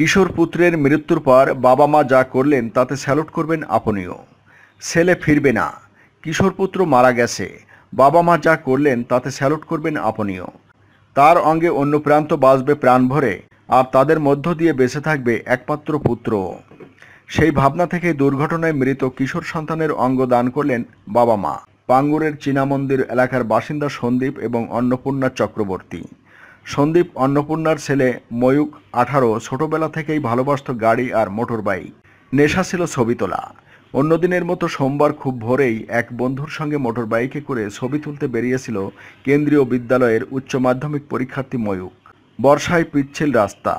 কিশোর পুত্রের মৃত্যুর পর বাবা মা যা করলেন তাতে স্যালুট করবেন আপনিও। ছেলে ফিরবে না। কিশোর পুত্র মারা গেছে। বাবা মা যা করলেন তাতে স্যালুট করবেন আপনিও। তার অঙ্গে অন্য প্রান্ত বাঁচবে প্রাণ ভরে, আর তাদের মধ্য দিয়ে বেঁচে থাকবে একমাত্র পুত্র। সেই ভাবনা থেকে দুর্ঘটনায় মৃত কিশোর সন্তানের অঙ্গ দান করলেন বাবা মা। পাঙ্গুরের চীনামন্দির এলাকার বাসিন্দা সন্দীপ এবং অন্নপূর্ণা চক্রবর্তী। সন্দীপ অন্নপূর্ণার ছেলে ময়ূক আঠারো ছোটবেলা থেকেই ভালোবাসত গাড়ি আর মোটর বাইক নেশা ছিল ছবি তোলা। অন্যদিনের মতো সোমবার খুব ভোরেই এক বন্ধুর সঙ্গে মোটর বাইকে করে ছবি তুলতে বেরিয়েছিল কেন্দ্রীয় বিদ্যালয়ের উচ্চ মাধ্যমিক পরীক্ষার্থী ময়ূক। বর্ষায় পিচ্ছিল রাস্তা।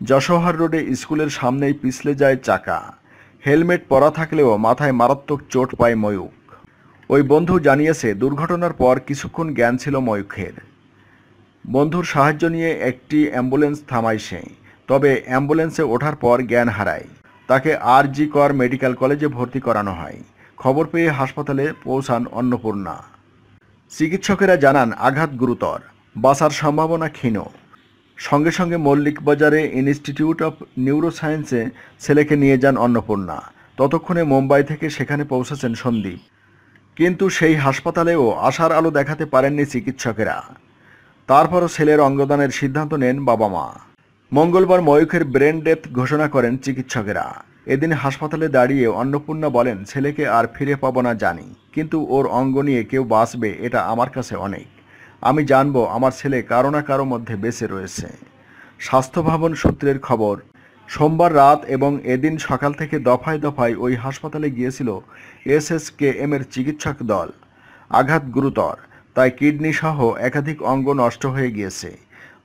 যশোহার রোডে স্কুলের সামনেই পিছলে যায় চাকা। হেলমেট পরা থাকলেও মাথায় মারাত্মক চোট পায় ময়ূক। ওই বন্ধু জানিয়েছে, দুর্ঘটনার পর কিছুক্ষণ জ্ঞান ছিল ময়ূখের। বন্ধুর সাহায্য নিয়ে একটি অ্যাম্বুলেন্স থামায় সে তবে অ্যাম্বুলেন্সে ওঠার পর জ্ঞান হারায়। তাকে আর জি কর মেডিকেল কলেজে ভর্তি করানো হয়। খবর পেয়ে হাসপাতালে পৌঁছান অন্নপূর্ণা। চিকিৎসকেরা জানান, আঘাত গুরুতর, বাঁচার সম্ভাবনা ক্ষীণ। সঙ্গে সঙ্গে মল্লিক বাজারে ইনস্টিটিউট অফ নিউরোসায়েন্সে ছেলেকে নিয়ে যান অন্নপূর্ণা। ততক্ষণে মুম্বাই থেকে সেখানে পৌঁছেছেন সন্দীপ। কিন্তু সেই হাসপাতালেও আশার আলো দেখাতে পারেননি চিকিৎসকেরা। তারপরও ছেলের অঙ্গদানের সিদ্ধান্ত নেন বাবা মা। মঙ্গলবার ময়ূখের ব্রেন ডেথ ঘোষণা করেন চিকিৎসকেরা। এদিন হাসপাতালে দাঁড়িয়ে অন্নপূর্ণা বলেন, ছেলেকে আর ফিরে পাবো না জানি, কিন্তু ওর অঙ্গ নিয়ে কেউ বাঁচবে এটা আমার কাছে অনেক। আমি জানব আমার ছেলে কারও না কারও মধ্যে বেঁচে রয়েছে। স্বাস্থ্য ভবন সূত্রের খবর, সোমবার রাত এবং এদিন সকাল থেকে দফায় দফায় ওই হাসপাতালে গিয়েছিল এস এস এসএসকেএম এর চিকিৎসক দল। আঘাত গুরুতর। তাই কিডনি সহ একাধিক অঙ্গ নষ্ট হয়ে গিয়েছে।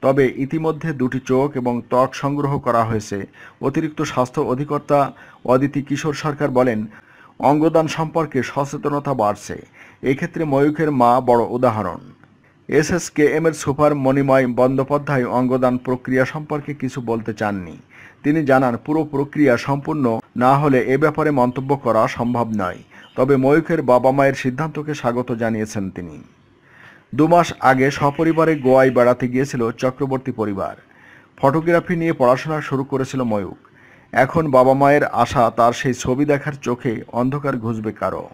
তবে ইতিমধ্যে দুটি চোখ এবং ত্বক সংগ্রহ করা হয়েছে। অতিরিক্ত স্বাস্থ্য অধিকর্তা অদিতি কিশোর সরকার বলেন, অঙ্গদান সম্পর্কে সচেতনতা বাড়ছে। এক্ষেত্রে ময়ূখের মা বড় উদাহরণ। এস এস এসএসকেএম এর সুপার মণিময় বন্দ্যোপাধ্যায় অঙ্গদান প্রক্রিয়া সম্পর্কে কিছু বলতে চাননি। তিনি জানান, পুরো প্রক্রিয়া সম্পূর্ণ না হলে এ ব্যাপারে মন্তব্য করা সম্ভব নয়। তবে ময়ূখের বাবা মায়ের সিদ্ধান্তকে স্বাগত জানিয়েছেন তিনি। দুমাস আগে সপরিবারে গোয়ায় বেড়াতে গিয়েছিল চক্রবর্তী পরিবার। ফটোগ্রাফি নিয়ে পড়াশোনা শুরু করেছিল ময়ূক এখন বাবা মায়ের আশা তার সেই ছবি দেখার চোখে অন্ধকার ঘুষবে কারও।